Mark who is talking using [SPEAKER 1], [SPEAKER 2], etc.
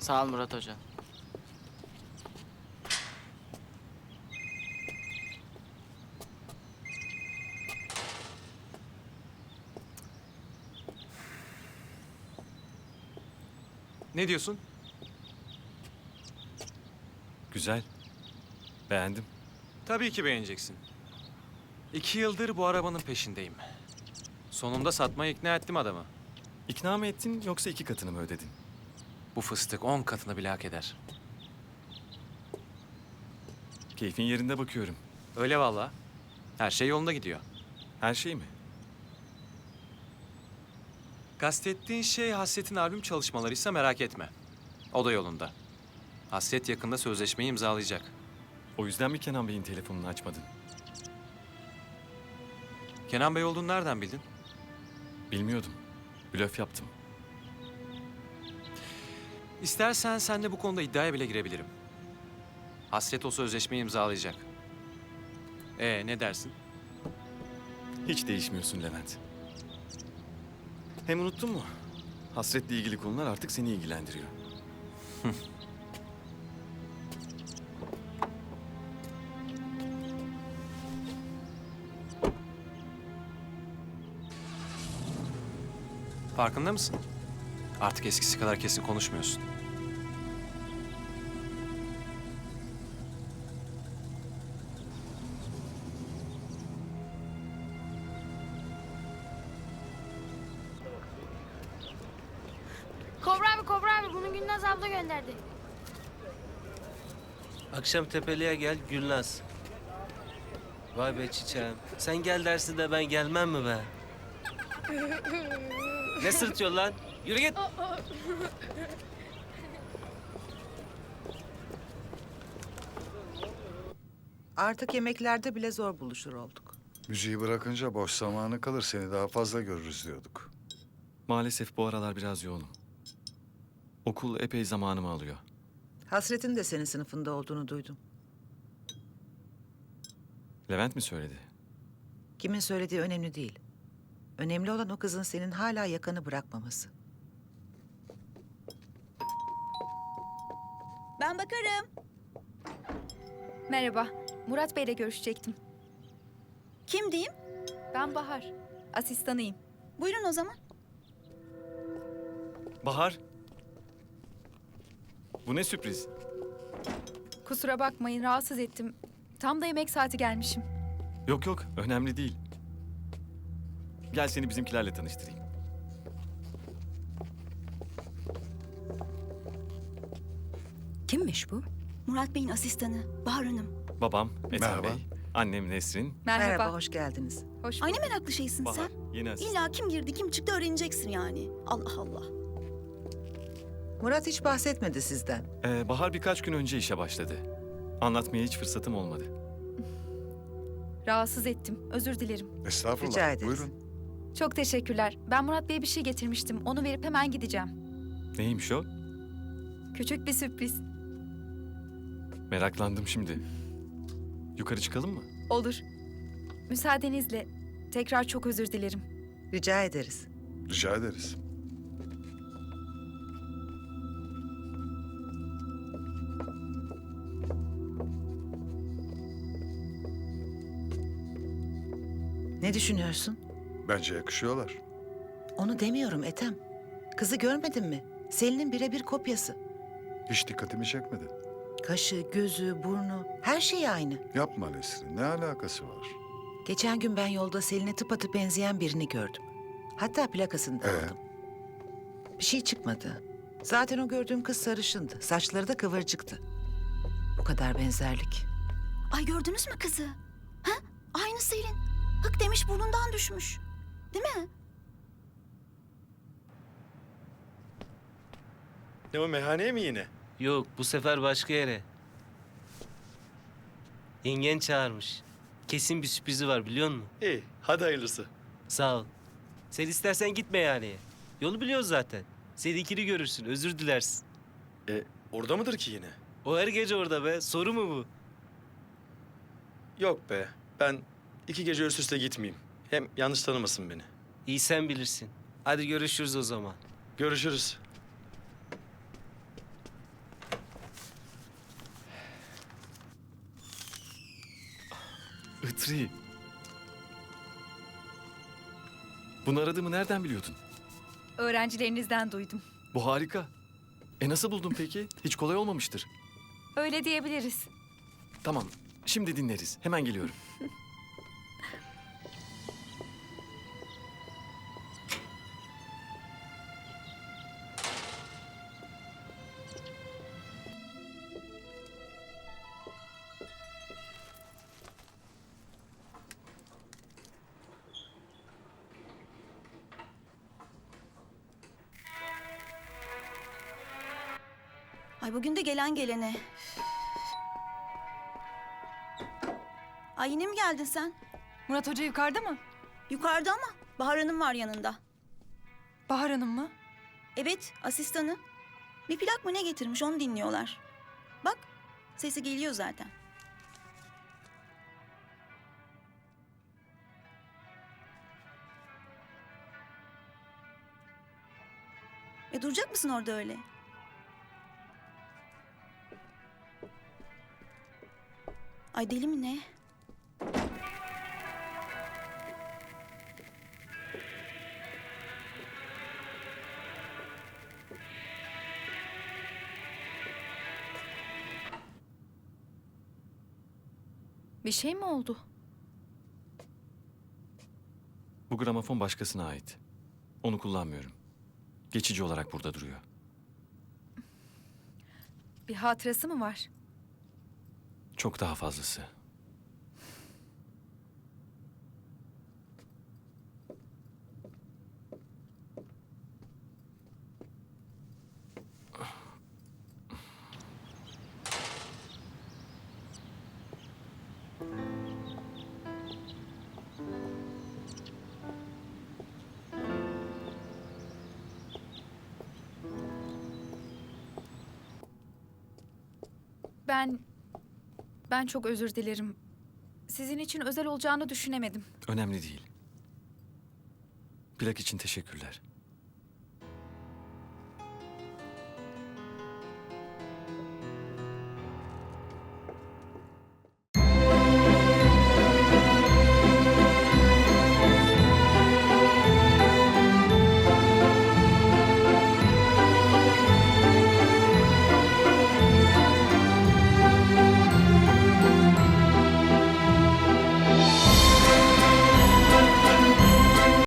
[SPEAKER 1] Sağ ol Murat Hoca.
[SPEAKER 2] Ne diyorsun?
[SPEAKER 3] Güzel. Beğendim.
[SPEAKER 2] Tabii ki beğeneceksin. İki yıldır bu arabanın peşindeyim. Sonunda satmaya ikna ettim adamı.
[SPEAKER 3] İkna mı ettin yoksa iki katını mı ödedin?
[SPEAKER 2] Bu fıstık on katını bile hak eder.
[SPEAKER 3] Keyfin yerinde bakıyorum.
[SPEAKER 2] Öyle valla. Her şey yolunda gidiyor.
[SPEAKER 3] Her şey mi?
[SPEAKER 2] Kastettiğin şey Hasret'in albüm çalışmalarıysa merak etme. O da yolunda. Hasret yakında sözleşmeyi imzalayacak.
[SPEAKER 3] O yüzden mi Kenan Bey'in telefonunu açmadın?
[SPEAKER 2] Kenan Bey olduğunu nereden bildin?
[SPEAKER 3] Bilmiyordum. Blöf yaptım.
[SPEAKER 2] İstersen senle bu konuda iddiaya bile girebilirim. Hasret o sözleşmeyi imzalayacak. Ee ne dersin?
[SPEAKER 3] Hiç değişmiyorsun Levent. Hem unuttun mu? Hasretle ilgili konular artık seni ilgilendiriyor.
[SPEAKER 2] Farkında mısın? Artık eskisi kadar kesin konuşmuyorsun.
[SPEAKER 4] Kobra abi Kobra abi bunu Gülnaz abla gönderdi.
[SPEAKER 5] Akşam tepeliğe gel Gülnaz. Vay be çiçeğim. Sen gel dersin de ben gelmem mi be? ne sırtıyorsun lan? Yürü git.
[SPEAKER 6] Artık yemeklerde bile zor buluşur olduk.
[SPEAKER 7] Müziği bırakınca boş zamanı kalır seni daha fazla görürüz diyorduk.
[SPEAKER 3] Maalesef bu aralar biraz yoğunum. Okul epey zamanımı alıyor.
[SPEAKER 6] Hasret'in de senin sınıfında olduğunu duydum.
[SPEAKER 3] Levent mi söyledi?
[SPEAKER 6] Kimin söylediği önemli değil. Önemli olan o kızın senin hala yakanı bırakmaması.
[SPEAKER 8] Ben bakarım.
[SPEAKER 9] Merhaba. Murat Bey'le görüşecektim.
[SPEAKER 8] Kim diyeyim?
[SPEAKER 9] Ben Bahar. Asistanıyım.
[SPEAKER 8] Buyurun o zaman.
[SPEAKER 3] Bahar. Bu ne sürpriz?
[SPEAKER 9] Kusura bakmayın rahatsız ettim. Tam da yemek saati gelmişim.
[SPEAKER 3] Yok yok önemli değil. Gel seni bizimkilerle tanıştırayım.
[SPEAKER 8] Kimmiş bu? Murat Bey'in asistanı Bahar Hanım.
[SPEAKER 3] Babam Ethem
[SPEAKER 7] Merhaba.
[SPEAKER 3] Bey. Annem Nesrin.
[SPEAKER 9] Merhaba.
[SPEAKER 6] Merhaba, hoş geldiniz.
[SPEAKER 9] Hoş
[SPEAKER 8] Ay
[SPEAKER 9] bulduk.
[SPEAKER 8] ne meraklı şeysin
[SPEAKER 3] Bahar.
[SPEAKER 8] sen.
[SPEAKER 3] Yeni asistan.
[SPEAKER 8] İlla kim girdi kim çıktı öğreneceksin yani. Allah Allah.
[SPEAKER 6] Murat hiç bahsetmedi sizden.
[SPEAKER 3] Ee, Bahar birkaç gün önce işe başladı. Anlatmaya hiç fırsatım olmadı.
[SPEAKER 9] Rahatsız ettim. Özür dilerim.
[SPEAKER 7] Estağfurullah.
[SPEAKER 6] Rica ederiz.
[SPEAKER 7] Buyurun.
[SPEAKER 9] Çok teşekkürler. Ben Murat Bey'e bir şey getirmiştim. Onu verip hemen gideceğim.
[SPEAKER 3] Neymiş o?
[SPEAKER 9] Küçük bir sürpriz.
[SPEAKER 3] Meraklandım şimdi. Yukarı çıkalım mı?
[SPEAKER 9] Olur. Müsaadenizle tekrar çok özür dilerim.
[SPEAKER 6] Rica ederiz.
[SPEAKER 7] Rica ederiz.
[SPEAKER 6] Ne düşünüyorsun?
[SPEAKER 7] Bence yakışıyorlar.
[SPEAKER 6] Onu demiyorum Ethem. Kızı görmedin mi? Selin'in birebir kopyası.
[SPEAKER 7] Hiç dikkatimi çekmedi.
[SPEAKER 6] Kaşı, gözü, burnu, her şey aynı.
[SPEAKER 7] Yapma Nesrin. Ne alakası var?
[SPEAKER 6] Geçen gün ben yolda Selin'e tıpatıp benzeyen birini gördüm. Hatta plakasını da
[SPEAKER 7] Ee?
[SPEAKER 6] aldım. Bir şey çıkmadı. Zaten o gördüğüm kız sarışındı. Saçları da kıvırcıktı. Bu kadar benzerlik.
[SPEAKER 8] Ay gördünüz mü kızı? Ha? Aynı Selin. Hık demiş burnundan düşmüş. Değil mi?
[SPEAKER 10] Ne o meyhaneye mi yine?
[SPEAKER 5] Yok bu sefer başka yere. Yengen çağırmış. Kesin bir sürprizi var biliyor musun?
[SPEAKER 10] İyi, hadi hayırlısı.
[SPEAKER 5] Sağ ol. Sen istersen gitme yani. Yolu biliyoruz zaten. Seninkini görürsün, özür dilersin.
[SPEAKER 10] E, orada mıdır ki yine?
[SPEAKER 5] O her gece orada be. Soru mu bu?
[SPEAKER 10] Yok be, ben iki gece üst üste gitmeyeyim. Hem yanlış tanımasın beni.
[SPEAKER 5] İyi sen bilirsin. Hadi görüşürüz o zaman.
[SPEAKER 10] Görüşürüz.
[SPEAKER 3] Kadri. Bunu aradığımı nereden biliyordun?
[SPEAKER 9] Öğrencilerinizden duydum.
[SPEAKER 3] Bu harika. E nasıl buldun peki? Hiç kolay olmamıştır.
[SPEAKER 9] Öyle diyebiliriz.
[SPEAKER 3] Tamam, şimdi dinleriz. Hemen geliyorum.
[SPEAKER 8] Ay bugün de gelen gelene. Ay yine mi geldin sen?
[SPEAKER 9] Murat Hoca yukarıda mı?
[SPEAKER 8] Yukarıda ama Bahar Hanım var yanında.
[SPEAKER 9] Bahar Hanım mı?
[SPEAKER 8] Evet, asistanı. Bir plak mı ne getirmiş onu dinliyorlar. Bak, sesi geliyor zaten. E duracak mısın orada öyle? Ay deli mi ne?
[SPEAKER 9] Bir şey mi oldu?
[SPEAKER 3] Bu gramofon başkasına ait. Onu kullanmıyorum. Geçici olarak burada duruyor.
[SPEAKER 9] Bir hatırası mı var?
[SPEAKER 3] Çok daha fazlası.
[SPEAKER 9] Ben... Ben çok özür dilerim. Sizin için özel olacağını düşünemedim.
[SPEAKER 3] Önemli değil. Plak için teşekkürler.